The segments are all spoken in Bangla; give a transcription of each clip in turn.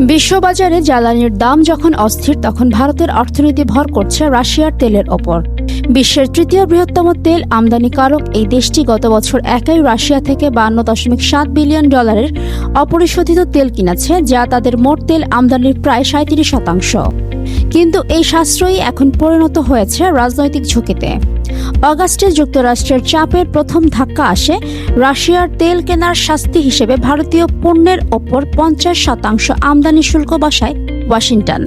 বিশ্ববাজারে জ্বালানির দাম যখন অস্থির, তখন ভারতের অর্থনীতি ভর করছে রাশিয়ার তেলের ওপর। বিশ্বের তৃতীয় বৃহত্তম তেল আমদানিকারক এই দেশটি গত বছর একাই রাশিয়া থেকে বান্ন দশমিক সাত বিলিয়ন ডলারের অপরিশোধিত তেল কিনেছে, যা তাদের মোট তেল আমদানির প্রায় সাঁত্রিশ শতাংশ। কিন্তু এই সাশ্রয়ী এখন পরিণত হয়েছে রাজনৈতিক ঝুঁকিতে। অগাস্টে যুক্তরাষ্ট্রের চাপের প্রথম ধাক্কা আসে রাশিয়ার তেল কেনার শাস্তি হিসেবে ভারতীয় পণ্যের ওপর পঞ্চাশ শতাংশ আমদানি শুল্ক বসায় ওয়াশিংটন।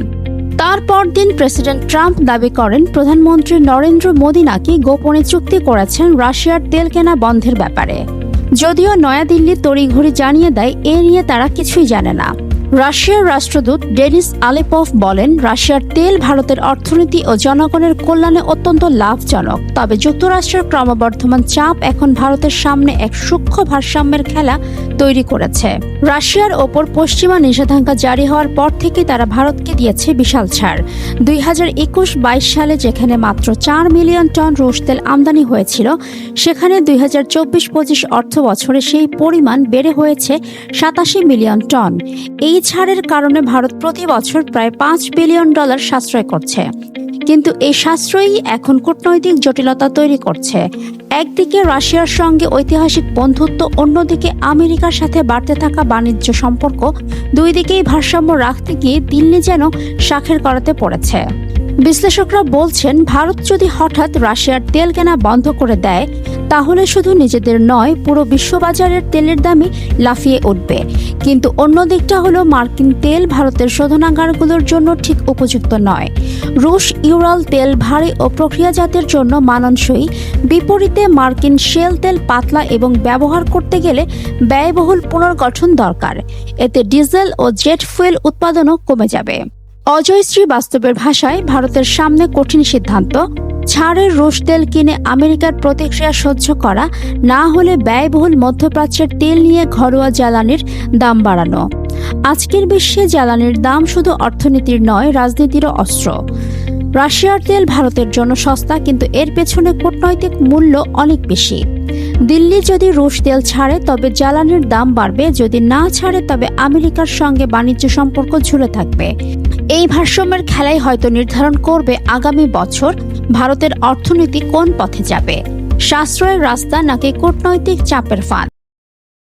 তারপর দিন প্রেসিডেন্ট ট্রাম্প দাবি করেন, প্রধানমন্ত্রী নরেন্দ্র মোদী নাকি গোপনে চুক্তি করেছেন রাশিয়ার তেল কেনা বন্ধের ব্যাপারে। যদিও নয়াদিল্লি তড়িঘড়ি জানিয়ে দেয়, এ নিয়ে তারা কিছুই জানে না। রাশিয়ার রাষ্ট্রদূত ডেনিস আলেপভ বলেন, রাশিয়ার তেল ভারতের অর্থনীতি ও জনগণের কল্যাণে অত্যন্ত লাভজনক। তবে যুক্তরাষ্ট্রের ক্রমবর্ধমান চাপ এখন ভারতের সামনে এক সূক্ষ্ম ভারসাম্যের খেলা তৈরি করেছে। রাশিয়ার ওপর পশ্চিমা নিষেধাজ্ঞা জারি হওয়ার পর থেকে তারা ভারতকে দিয়েছে বিশাল ছাড়। দুই হাজার একুশ বাইশ সালে যেখানে মাত্র চার মিলিয়ন টন রুশ তেল আমদানি হয়েছিল, সেখানে দুই হাজার চব্বিশ পঁচিশ অর্থ বছরে সেই পরিমাণ বেড়ে হয়েছে সাতাশি মিলিয়ন টন। এই ছাড়ের কারণে ভারত প্রতি বছর প্রায় পাঁচ বিলিয়ন ডলার সাশ্রয় করছে। কিন্তু এই সাশ্রয়ই এখন কূটনৈতিক জটিলতা তৈরি করছে। একদিকে রাশিয়ার সঙ্গে ঐতিহাসিক বন্ধুত্ব, অন্যদিকে আমেরিকার সাথে বাড়তে থাকা বাণিজ্য সম্পর্ক দুই দিকেই ভারসাম্য রাখতে গিয়ে দিল্লি যেন শাখের করাতে পড়েছে। বিশ্লেষকরা বলছেন, ভারত যদি হঠাৎ রাশিয়ার তেল কেনা বন্ধ করে দেয়, তাহলে শুধু নিজেদের নয়, পুরো বিশ্ববাজারের তেলের দামই লাফিয়ে উঠবে। কিন্তু অন্য দিকটা হলো মার্কিন তেল ভারতের শোধনাগারগুলোর জন্য ঠিক উপযুক্ত নয়। রুশ ইউরাল তেল ভারী ও প্রক্রিয়াজাতের জন্য মানানসই। বিপরীতে মার্কিন শেল তেল পাতলা এবং ব্যবহার করতে গেলে ব্যয়বহুল পুনর্গঠন দরকার। এতে ডিজেল ও জেট ফুয়েল উৎপাদনও কমে যাবে। অজয়শ্রী বাস্তবের ভাষায় ভারতের সামনে কঠিন সিদ্ধান্ত, ছাড়ের রুশ তেল কিনে আমেরিকার প্রতিক্রিয়া সহ্য করা, না হলে ব্যয়বহুল মধ্যপ্রাচ্যের তেল নিয়ে ঘরোয়া জ্বালানির দাম বাড়ানো। আজকের বিশ্বে জ্বালানির দাম শুধু অর্থনীতির নয়, রাজনীতিরও অস্ত্র। রাশিয়ার তেল ভারতের জন্য সস্তা, কিন্তু এর পেছনে কূটনৈতিক মূল্য অনেক বেশি। দিল্লি যদি রুশ তেল ছাড়ে, তবে জ্বালানির দাম বাড়বে। যদি না ছাড়ে, তবে আমেরিকার সঙ্গে বাণিজ্য সম্পর্ক ঝুলে থাকবে। এই ভারসাম্যের খেলাই হয়তো নির্ধারণ করবে আগামী বছর। ভারতের অর্থনীতি কোন পথে যাবে? সাশ্রয়ের রাস্তা নাকি কূটনৈতিক চাপের ফাঁদ?